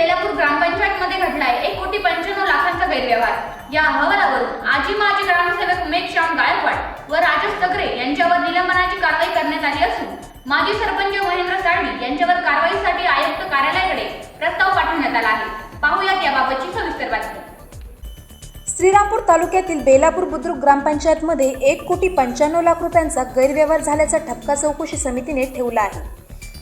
बेलापूर ग्रामपंचायतमध्ये मध्ये घडलाय. एक कोटी पंच्याण्णव लाखांचा गैरव्यवहार. या अहवालावरून आजी माजी ग्रामसेवक उमेश श्याम गायकवाड व राजेश तगरे यांच्यावर निलंबनाची कारवाई करण्यात आली असून माजी सरपंच महेंद्र साळवी यांच्यावर कारवाईसाठी आयुक्त कार्यालयाकडे प्रस्ताव पाठवण्यात आला आहे. पाहूयात याबाबतची सविस्तर बातमी श्रीरामपूर तालुक्यातील बेलापूर बुद्रुक ग्रामपंचायतमध्ये एक कोटी पंच्याण्णव लाख रुपयांचा गैरव्यवहार झाल्याचा ठपका चौकशी समितीने ठेवला आहे.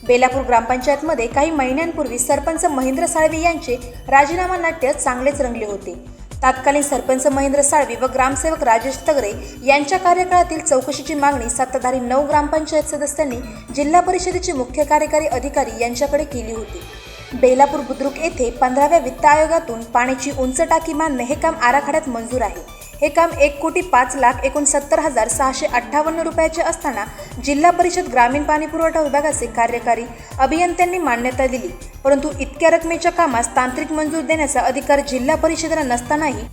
बेलापूर ग्रामपंचायतमध्ये काही महिन्यांपूर्वी सरपंच महेंद्र साळवी यांचे राजीनामा नाट्य चांगलेच रंगले होते. तत्कालीन सरपंच महेंद्र साळवी व ग्रामसेवक राजेश तगरे यांच्या कार्यकाळातील चौकशीची मागणी सत्ताधारी नऊ ग्रामपंचायत सदस्यांनी जिल्हा परिषदेचे मुख्य कार्यकारी अधिकारी यांच्याकडे केली होती. बेलापूर बुद्रुक येथे पंधराव्या वित्त आयोगातून पाण्याची उंच टाकी मानणे हे काम आराखड्यात मंजूर आहे. हे काम एक कोटी पाच लाख एकोणसत्तर हजार सहाशे अठ्ठावन्न रुपयाचे असताना जिल्हा परिषद ग्रामीण पाणी पुरवठा विभागाचे कार्यकारी अभियंत्यांनी मान्यता दिली. परंतु इतक्या रकमेच्या कामास तांत्रिक मंजूर देण्याचा अधिकार जिल्हा परिषदेला नसतानाही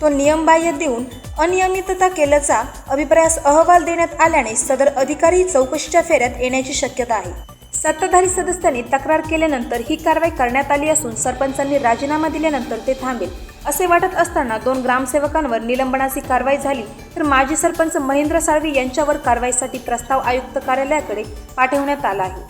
तो नियमबाह्य देऊन अनियमितता केल्याचा अभिप्रायास अहवाल देण्यात आल्याने सदर अधिकारी चौकशीच्या फेऱ्यात येण्याची शक्यता आहे. सत्ताधारी सदस्यांनी तक्रार केल्यानंतर ही कारवाई करण्यात आली असून सरपंचांनी राजीनामा दिल्यानंतर ते थांबेल. असे वाटत असताना दोन ग्रामसेवकांवर निलंबनाची कारवाई झाली तर माजी सरपंच महेंद्र साळवी यांच्यावर कारवाईसाठी प्रस्ताव आयुक्त कार्यालयाकडे पाठवण्यात आला आहे.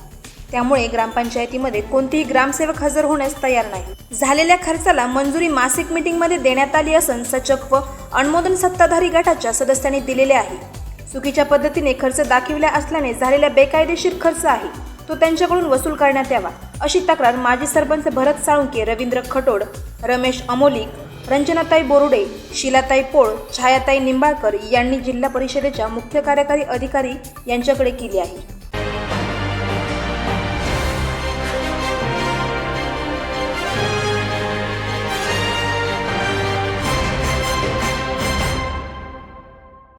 त्यामुळे ग्रामपंचायतीमध्ये कोणतेही ग्रामसेवक हजर होण्यास तयार नाही. झालेल्या खर्चाला मंजुरी मासिक मीटिंगमध्ये देण्यात आली असून सचक व अनुमोदन सत्ताधारी गटाच्या सदस्यांनी दिलेले आहे. चुकीच्या पद्धतीने खर्च दाखविला असल्याने झालेला बेकायदेशीर खर्च आहे. तो त्यांच्याकडून वसूल करण्यात यावा. अशी तक्रार माजी सरपंच भरत साळुंके रवींद्र खटोड रमेश अमोलिक रंजनाताई बोरुडे शिलाताई पोळ छायाताई निंबाळकर यांनी जिल्हा परिषदेच्या मुख्य कार्यकारी अधिकारी यांच्याकडे केली आहे.